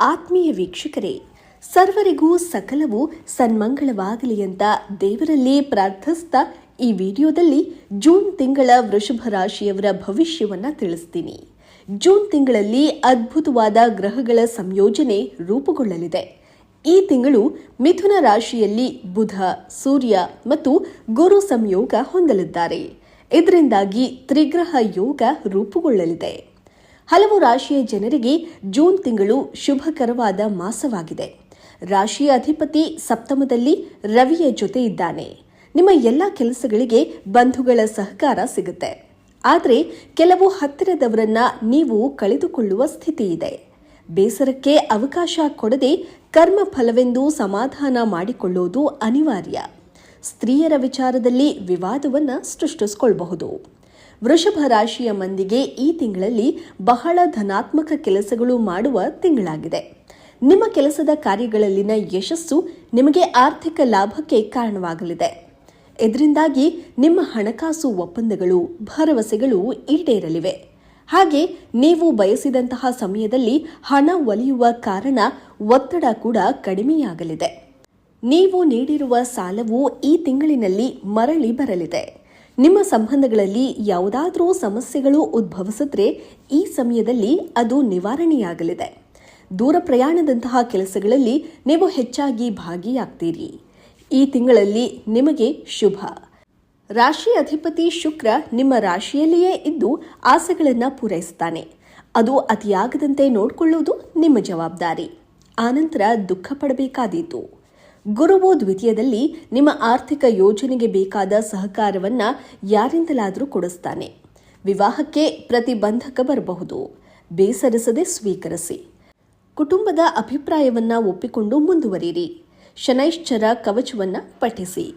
ಆತ್ಮೀಯ ವೀಕ್ಷಕರೇ, ಸರ್ವರಿಗೂ ಸಕಲವು ಸನ್ಮಂಗಳವಾಗಲಿ ಅಂತ ದೇವರಲ್ಲಿ ಪ್ರಾರ್ಥಿಸ್ತ ಈ ವಿಡಿಯೋದಲ್ಲಿ ಜೂನ್ ತಿಂಗಳ ವೃಷಭ ರಾಶಿಯವರ ಭವಿಷ್ಯವನ್ನ ತಿಳಿಸ್ತೀನಿ. ಜೂನ್ ತಿಂಗಳಲ್ಲಿ ಅದ್ಭುತವಾದ ಗ್ರಹಗಳ ಸಂಯೋಜನೆ ರೂಪುಗೊಳ್ಳಲಿದೆ. ಈ ತಿಂಗಳು ಮಿಥುನ ರಾಶಿಯಲ್ಲಿ ಬುಧ, ಸೂರ್ಯ ಮತ್ತು ಗುರು ಸಂಯೋಗ ಹೊಂದಲಿದ್ದಾರೆ. ಇದರಿಂದಾಗಿ ತ್ರಿಗ್ರಹ ಯೋಗ ರೂಪುಗೊಳ್ಳಲಿದೆ. ಹಲವು ರಾಶಿಯ ಜನರಿಗೆ ಜೂನ್ ತಿಂಗಳು ಶುಭಕರವಾದ ಮಾಸವಾಗಿದೆ. ರಾಶಿಯ ಅಧಿಪತಿ ಸಪ್ತಮದಲ್ಲಿ ರವಿಯ ಜೊತೆ ಇದ್ದಾನೆ. ನಿಮ್ಮ ಎಲ್ಲ ಕೆಲಸಗಳಿಗೆ ಬಂಧುಗಳ ಸಹಕಾರ ಸಿಗುತ್ತೆ. ಆದರೆ ಕೆಲವು ಹತ್ತಿರದವರನ್ನ ನೀವು ಕಳೆದುಕೊಳ್ಳುವ ಸ್ಥಿತಿ ಇದೆ. ಬೇಸರಕ್ಕೆ ಅವಕಾಶ ಕೊಡದೆ ಕರ್ಮ ಫಲವೆಂದು ಸಮಾಧಾನ ಮಾಡಿಕೊಳ್ಳುವುದು ಅನಿವಾರ್ಯ. ಸ್ತ್ರೀಯರ ವಿಚಾರದಲ್ಲಿ ವಿವಾದವನ್ನು ಸೃಷ್ಟಿಸಿಕೊಳ್ಳಬಹುದು ವೃಷಭ ರಾಶಿಯ ಮಂದಿಗೆ ಈ ತಿಂಗಳಲ್ಲಿ ಬಹಳ ಧನಾತ್ಮಕ ಕೆಲಸಗಳು ಮಾಡುವ ತಿಂಗಳಾಗಿದೆ. ನಿಮ್ಮ ಕೆಲಸದ ಕಾರ್ಯಗಳಲ್ಲಿನ ಯಶಸ್ಸು ನಿಮಗೆ ಆರ್ಥಿಕ ಲಾಭಕ್ಕೆ ಕಾರಣವಾಗಲಿದೆ. ಇದರಿಂದಾಗಿ ನಿಮ್ಮ ಹಣಕಾಸು ಒಪ್ಪಂದಗಳು, ಭರವಸೆಗಳು ಈಡೇರಲಿವೆ. ಹಾಗೆ ನೀವು ಬಯಸಿದಂತಹ ಸಮಯದಲ್ಲಿ ಹಣ ಒಲಿಯುವ ಕಾರಣ ಒತ್ತಡ ಕೂಡ ಕಡಿಮೆಯಾಗಲಿದೆ. ನೀವು ನೀಡಿರುವ ಸಾಲವು ಈ ತಿಂಗಳಿನಲ್ಲಿ ಮರಳಿ ಬರಲಿದೆ. ನಿಮ್ಮ ಸಂಬಂಧಗಳಲ್ಲಿ ಯಾವುದಾದರೂ ಸಮಸ್ಯೆಗಳು ಉದ್ಭವಿಸಿದ್ರೆ ಈ ಸಮಯದಲ್ಲಿ ಅದು ನಿವಾರಣೆಯಾಗಲಿದೆ. ದೂರ ಪ್ರಯಾಣದಂತಹ ಕೆಲಸಗಳಲ್ಲಿ ನೀವು ಹೆಚ್ಚಾಗಿ ಭಾಗಿಯಾಗ್ತೀರಿ. ಈ ತಿಂಗಳಲ್ಲಿ ನಿಮಗೆ ಶುಭ. ರಾಶಿ ಅಧಿಪತಿ ಶುಕ್ರ ನಿಮ್ಮ ರಾಶಿಯಲ್ಲಿಯೇ ಇದ್ದು ಆಸೆಗಳನ್ನು ಪೂರೈಸುತ್ತಾನೆ ಅದು ಅತಿಯಾಗದಂತೆ ನೋಡಿಕೊಳ್ಳುವುದು ನಿಮ್ಮ ಜವಾಬ್ದಾರಿ. ಆನಂತರ ದುಃಖ ಪಡಬೇಕಾದೀತು. ಗುರುವು ದ್ವಿತೀಯದಲ್ಲಿ ನಿಮ್ಮ ಆರ್ಥಿಕ ಯೋಜನೆಗೆ ಬೇಕಾದ ಸಹಕಾರವನ್ನ ಯಾರಿಂದಲಾದರೂ ಕೊಡಿಸ್ತಾನೆ. ವಿವಾಹಕ್ಕೆ ಪ್ರತಿಬಂಧಕ ಬರಬಹುದು. ಬೇಸರಿಸದೆ ಸ್ವೀಕರಿಸಿ. ಕುಟುಂಬದ ಅಭಿಪ್ರಾಯವನ್ನ ಒಪ್ಪಿಕೊಂಡು ಮುಂದುವರಿಯಿರಿ. ಶನೈಶ್ಚರ ಕವಚವನ್ನ ಪಠಿಸಿ.